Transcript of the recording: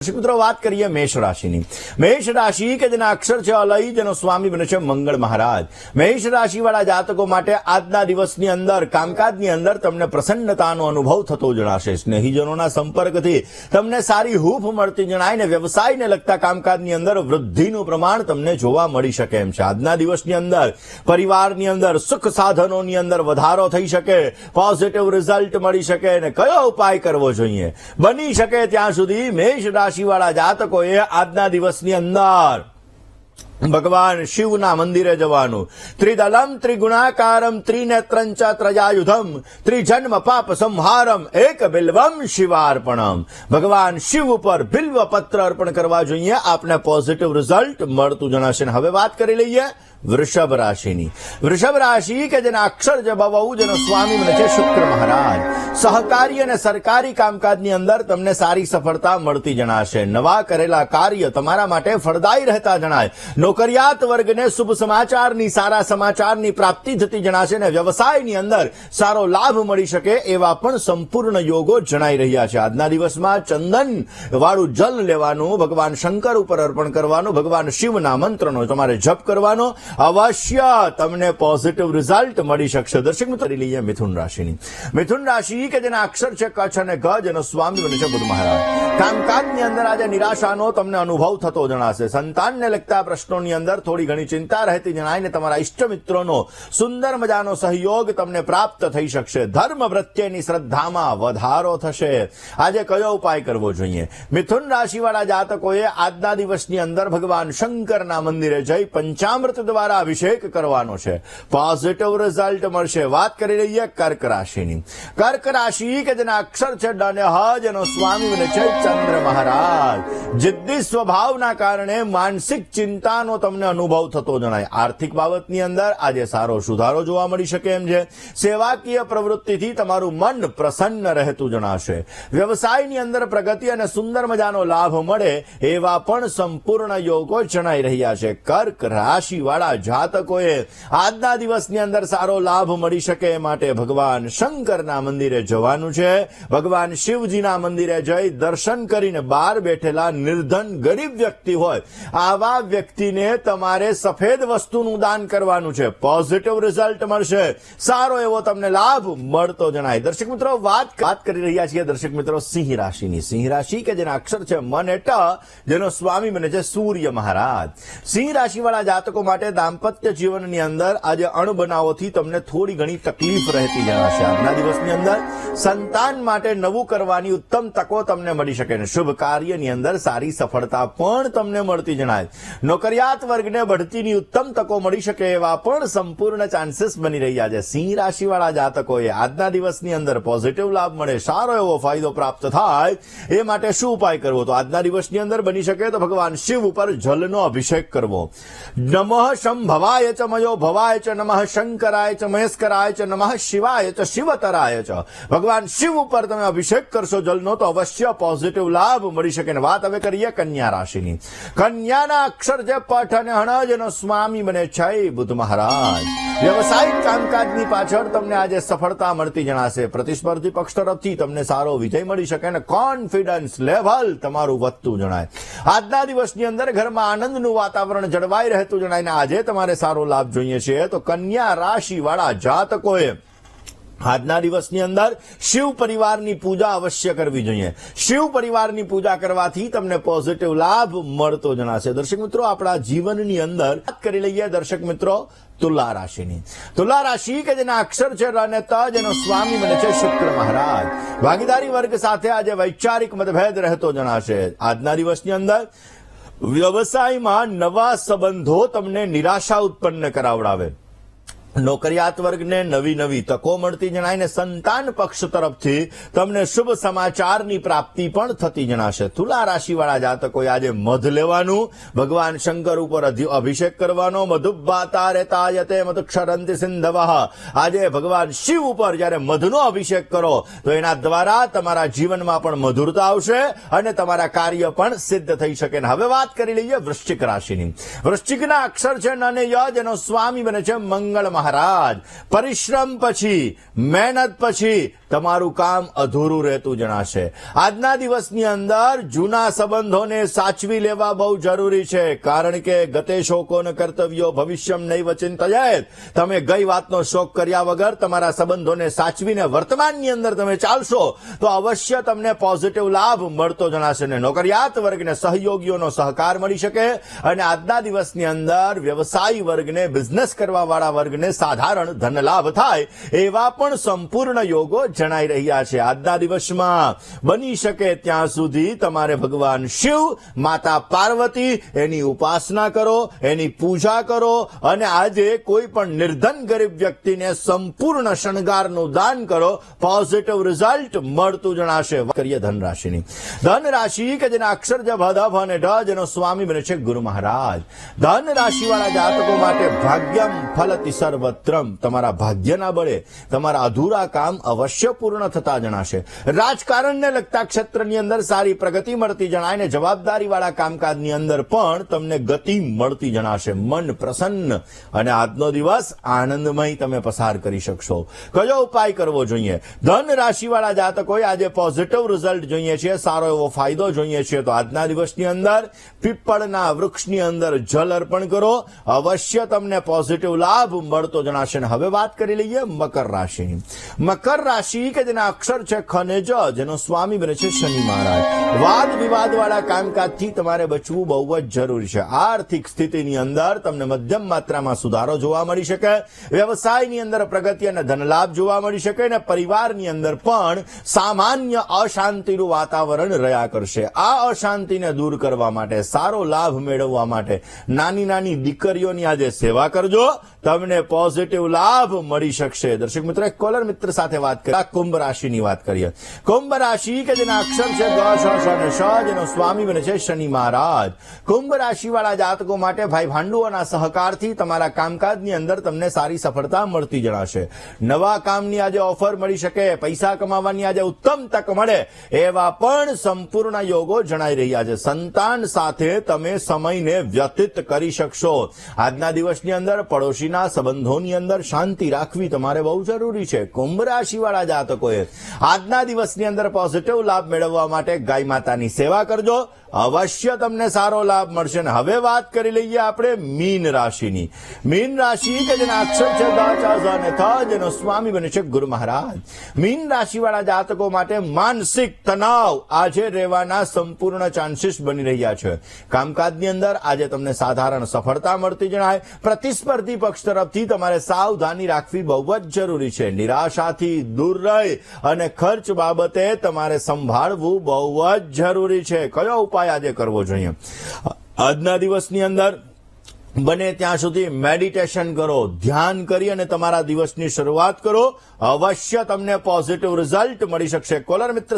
મિત્રો વાત કરીએ મેષ રાશિની. મેષ રાશિ કે જેના અક્ષર છે જેનો સ્વામી બને છે મંગળ મહારાજ. મેષ રાશિ જાતકો માટે આજના દિવસની અંદર, કામકાજની અંદર તમને પ્રસન્નતાનો અનુભવ થતો જણાશે. સ્નેહીજનોના સંપર્કથી તમને સારી હૂફ મળતી જણાય ને વ્યવસાયને લગતા કામકાજની અંદર વૃદ્ધિનું પ્રમાણ તમને જોવા મળી શકે એમ છે. આજના દિવસની અંદર, પરિવારની અંદર સુખ સાધનોની અંદર વધારો થઈ શકે પોઝિટિવ રિઝલ્ટ મળી શકે અને કયો ઉપાય કરવો જોઈએ? બની શકે ત્યાં સુધી મેષ રાશિવાળા જાતકોએ આજના દિવસની અંદર ભગવાન શિવના મંદિરે જવાનું. ત્રિદલમ, ત્રિગુણાકારમ ત્રિનેત્રં ચ ત્રજાયુધમ, ત્રિજન્મ, પાપ સંહારમ, એક બિલ્વમ શિવાર્પણમ. ભગવાન શિવ ઉપર બિલ્વ પત્ર અર્પણ કરવા જોઈએ. આપને પોઝિટિવ રિઝલ્ટ મળતું જણાશે હવે વાત કરી લઈએ વૃષભ રાશિની. વૃષભ રાશિ કે જેના અક્ષર જે બહુ જેનો સ્વામી બને છે શુક્ર મહારાજ. સહકારી અને સરકારી કામકાજની અંદર તમને સારી સફળતા મળતી જણાશે. નવા કરેલા કાર્ય તમારા માટે ફળદાયી રહેતા જણાય. નોકરિયાત વર્ગને શુભ સમાચારની, સારા સમાચારની પ્રાપ્તિ થતી જણાશે અને વ્યવસાયની અંદર સારો લાભ મળી શકે એવા પણ સંપૂર્ણ યોગો જણાઈ રહ્યા છે. આજના દિવસમાં ચંદન વાળું જલ લેવાનું, ભગવાન શંકર ઉપર અર્પણ કરવાનું, ભગવાન શિવના મંત્રનો તમારે જપ કરવાનો, અવશ્ય તમને પોઝિટિવ રિઝલ્ટ મળી શકશે. દર્શક મિત્રો લઈએ મિથુન રાશિની. મિથુન રાશિ કે જેના અક્ષર છે કચ્છ અને ગજ અને સ્વામી બને છે બુધ મહારાજ. કામકાજની અંદર આજે નિરાશાનો તમને અનુભવ થતો જણાશે. સંતાનને લગતા પ્રશ્નોની અંદર થોડી ઘણી ચિંતા રહેતી જણાય તમારા ઇષ્ટ મિત્રોનો સુંદર મજાનો સહયોગ તમને પ્રાપ્ત થઈ શકશે. ધર્મ પ્રત્યેની શ્રદ્ધામાં વધારો થશે. આજે કયો ઉપાય કરવો જોઈએ? મિથુન રાશિવાળા જાતકોએ આજના દિવસની અંદર ભગવાન શંકરના મંદિરે જઈ પંચામૃત દ્વારા અભિષેક કરવાનો છે. પોઝિટિવ રિઝલ્ટ મળશે. વાત કરી રહીએ કર્ક રાશિની. કર્ક રાશિ કે જેના અક્ષર છે ડને અને એનો સ્વામી ચંદ્ર મહારાજ. જિદ્દી સ્વભાવના કારણે માનસિક ચિંતાનો તમને અનુભવ થતો જણાય. આર્થિક બાબતની અંદર આજે સારો સુધારો જોવા મળી શકે એમ છે. સેવાકીય પ્રવૃત્તિથી તમારું મન પ્રસન્ન રહેતું જણાશે. વ્યવસાયની અંદર પ્રગતિ અને સુંદર મજાનો લાભ મળે એવા પણ સંપૂર્ણ યોગો જણાઈ રહ્યા છે. કર્ક રાશિવાળા જાતકોએ આજના દિવસની અંદર સારો લાભ મળી શકે એ માટે ભગવાન શંકરના મંદિરે જવાનું છે. ભગવાન શિવજીના મંદિરે જઈ દર્શન કરીને બહાર બેઠેલા નિર્ધન ગરીબ વ્યક્તિ હોય, આવા વ્યક્તિને તમારે સફેદ વસ્તુનું દાન કરવાનું છે. પોઝિટિવ રિઝલ્ટ મળશે. સારો એવો તમને લાભ મળતો જણાય. દર્શક મિત્રો, વાત વાત કરી રહ્યા છીએ દર્શક મિત્રો સિંહ રાશિની. સિંહ રાશિ કે જેના અક્ષર છે મન એટ જેનો સ્વામી બને છે સૂર્ય મહારાજ. સિંહ રાશિવાળા જાતકો માટે દાંપત્ય જીવનની અંદર આજે અણબનાવોથી તમને થોડી ઘણી તકલીફ રહેતી જણાશે. આજના દિવસની અંદર સંતાન માટે નવું કરવાની ઉત્તમ તકો તમને મળી શકે શુભ કાર્યની અંદર સારી સફળતા પણ તમને મળતી જણાય. નોકરિયાત વર્ગને બઢતીની ઉત્તમ તકો મળી શકે એવા પણ સંપૂર્ણ ચાન્સીસ બની રહ્યા છે સિંહ રાશિવાળા જાતકોએ આજના દિવસની અંદર પોઝિટિવ લાભ મળે સારો એવો ફાયદો પ્રાપ્ત થાય એ માટે શું ઉપાય કરવો તો આજના દિવસની અંદર બની શકે તો ભગવાન શિવ ઉપર જલનો અભિષેક કરવો નમઃ શંભવાય ચ મયો ભવાય ચ નમઃ શંકરાય ચ મહેસ્કરાય ચ નમઃ શિવાય ચ શિવતરાય ચ ભગવાન શિવ ઉપર તમે અભિષેક કરશો જલનો તો અવશ્ય પોઝિટિવ લાભ મળી શકે ને વાત હવે કરીએ કન્યા રાશિની કન્યાના અક્ષર છે પઠ અને હણ જેનો સ્વામી બને છે, બુદ્ધ મહારાજ. વ્યવસાયિક કામકાજની પાછળ તમને આજે સફળતા મળતી જણાશે. પ્રતિસ્પર્ધી પક્ષ તરફથી તમને સારો વિજય મળી શકે અને કોન્ફિડન્સ લેવલ તમારું વધતું જણાય. આજના દિવસની અંદર ઘરમાં આનંદનું વાતાવરણ જળવાઈ રહેતું જણાય ને આજે તમારે સારો લાભ જોઈએ છે. તો કન્યા રાશિ વાળા જાતકોએ આજના દિવસની અંદર શિવ પરિવારની પૂજા અવશ્ય કરવી જોઈએ. શિવ પરિવારની પૂજા કરવાથી તમને પોઝિટિવ લાભ મળતો જણાશે. દર્શક મિત્રો, આપણા જીવનની અંદર વાત કરી લઈએ દર્શક મિત્રો, તુલા રાશિની. તુલા રાશિ કે જેના અક્ષર છે ર અને જેનો સ્વામી બને છે શુક્ર મહારાજ. ભાગીદારી વર્ગ સાથે આજે વૈચારિક મતભેદ રહેતો જણાશે. આજના દિવસની અંદર વ્યવસાયમાં નવા સંબંધો તમને નિરાશા ઉત્પન્ન કરાવડાવે. નોકરિયાત વર્ગને નવી નવી તકો મળતી જણાય ને સંતાન પક્ષ તરફથી તમને શુભ સમાચારની પ્રાપ્તિ પણ થતી જણાશે. તુલા રાશિવાળા જાતકોએ આજે મધ લેવાનું, ભગવાન શંકર ઉપર અભિષેક કરવાનો, મધુબાતા રેતાયતે મધુક્ષરંતિ સિંધવ. આજે ભગવાન શિવ ઉપર જ્યારે મધનો અભિષેક કરો, તો એના દ્વારા તમારા જીવનમાં પણ મધુરતા આવશે અને તમારા કાર્ય પણ સિદ્ધ થઈ શકે. ને હવે વાત કરી લઈએ વૃશ્ચિક રાશિની. વૃશ્ચિકના અક્ષર છે નને ય, જેનો સ્વામી બને છે મંગળ મહારાજ. પરિશ્રમ પછી, મહેનત પછી તમારું કામ અધૂરું રહેતું જણાશે. આજના દિવસની અંદર જૂના સંબંધોને સાચવી લેવા બહુ જરૂરી છે. કારણ કે ગતે શોકોન કર્તવ્યો ભવિષ્યમ નહીં વચન તજેત તમે ગઈ વાતનો શોક કર્યા વગર તમારા સંબંધોને સાચવીને વર્તમાનની અંદર તમે ચાલશો, તો અવશ્ય તમને પોઝિટિવ લાભ મળતો જણાશે ને નોકરિયાત વર્ગને સહયોગીઓનો સહકાર મળી શકે. અને આજના દિવસની અંદર વ્યવસાયી વર્ગને બિઝનેસ કરવા વાળા વર્ગને સાધારણ ધનલાભ થાય, એવા પણ સંપૂર્ણ યોગો જણાઈ રહ્યા છે. આજના દિવસમાં બની શકે ત્યાં સુધી તમારે ભગવાન શિવ, માતા પાર્વતી, એની ઉપાસના કરો, એની પૂજા કરો અને આજે કોઈ પણ નિર્ધન ગરીબ વ્યક્તિને સંપૂર્ણ શણગારનું દાન કરો પોઝિટિવ રિઝલ્ટ મળતું જણાશે. કરીએ ધનરાશિની. ધનરાશિ ધન રાશિ કે જેના અક્ષર જ ભદભ અને ઢ જેનો સ્વામી બને છે ગુરુ મહારાજ. ધન રાશિવાળા જાતકો માટે ભાગ્યમ ફલતિ સર્વત્રમ તમારા ભાગ્યના બળે તમારા અધૂરા કામ અવશ્ય પૂર્ણ થતા જણાશે. રાજકારણને લગતા ક્ષેત્રની અંદર સારી પ્રગતિ મળતી જણાય અને જવાબદારીવાળા કામકાજની અંદર પણ તમને ગતિ મળતી જણાશે. મન પ્રસન્ન અને આજનો દિવસ આનંદમય તમે પસાર કરી શકશો. કયો ઉપાય કરવો જોઈએ? ધન રાશિવાળા જાતકોએ આજે પોઝિટિવ રિઝલ્ટ જોઈએ છે, સારો એવો ફાયદો જોઈએ છે. તો આજના દિવસની અંદર પીપળના વૃક્ષની અંદર જલ અર્પણ કરો. અવશ્ય તમને પોઝિટિવ લાભ મળતો જણાશે અને હવે વાત કરી લઈએ મકર રાશિની. મકર રાશિ કે જેના અક્ષર છે ખનેજ, જેનો સ્વામી બને છે શનિ મહારાજ. વાદ વિવાદ વાળા કામકાજથી તમારે બચવું બહુ જ જરૂરી છે. આર્થિક સ્થિતિની અંદર તમને મધ્યમ માત્રામાં સુધારો જોવા મળી શકે, વ્યવસાયની અંદર પ્રગતિ અને ધનલાભ જોવા મળી શકે અને પરિવારની અંદર પણ સામાન્ય અશાંતિનું વાતાવરણ રહ્યા કરશે. આ અશાંતિને દૂર કરવા માટે, સારો લાભ મેળવવા માટે નાની નાની દીકરીઓની આજે સેવા કરજો. તમને પોઝિટિવ લાભ મળી શકશે. દર્શક મિત્રો, એક કોલર મિત્ર સાથે વાત કરી. કુંભ રાશિની વાત કરીએ. કુંભ રાશિ કે જેના અક્ષર છે ગ, શ શ શ જેનો સ્વામી બને છે શનિ મહારાજ. કુંભ રાશિ વાળા જાતકો માટે ભાઈ ભાંડુઓના સહકારથી તમારા કામકાજની અંદર તમને સારી સફળતા મળતી જણાશે. નવા કામની આજે ઓફર મળી શકે, પૈસા કમાવાની આજે ઉત્તમ તક મળે, એવા પણ સંપૂર્ણ યોગો જણાઈ રહ્યા છે. સંતાન સાથે તમે સમયને વ્યતીત કરી શકશો. આજના દિવસની અંદર પડોશીના સંબંધોની અંદર શાંતિ રાખવી તમારે બહુ જરૂરી છે. કુંભ રાશિવાળા જાતકોએ આજના દિવસની અંદર પોઝિટિવ લાભ મેળવવા માટે ગાય માતાની સેવા કરજો. અવશ્ય તમને સારો લાભ મળશે ને હવે વાત કરી લઈએ આપણે મીન રાશિની. મીન રાશિ કે જેના અક્ષર છે અને થ, જેનો સ્વામી બને છે ગુરુ મહારાજ. મીન રાશિવાળા જાતકો માટે માનસિક તણાવ આજે રહેવાના સંપૂર્ણ ચાન્સીસ બની રહ્યા છે. કામકાજની અંદર આજે તમને સાધારણ સફળતા મળતી જણાય. પ્રતિસ્પર્ધી પક્ષ તરફથી તમારે સાવધાની રાખવી બહુ જ જરૂરી છે. નિરાશાથી દૂર રહી અને ખર્ચ બાબતે તમારે સંભાળવું બહુ જ જરૂરી છે. કયો ઉપાય આજે કરવો જોઈએ. આજના દિવસની અંદર બને ત્યાં સુધી મેડિટેશન કરો, ધ્યાન કરી અને તમારા દિવસની શરૂઆત કરો. અવશ્ય તમને પોઝિટિવ રિઝલ્ટ મળી શકશે. કોલર મિત્ર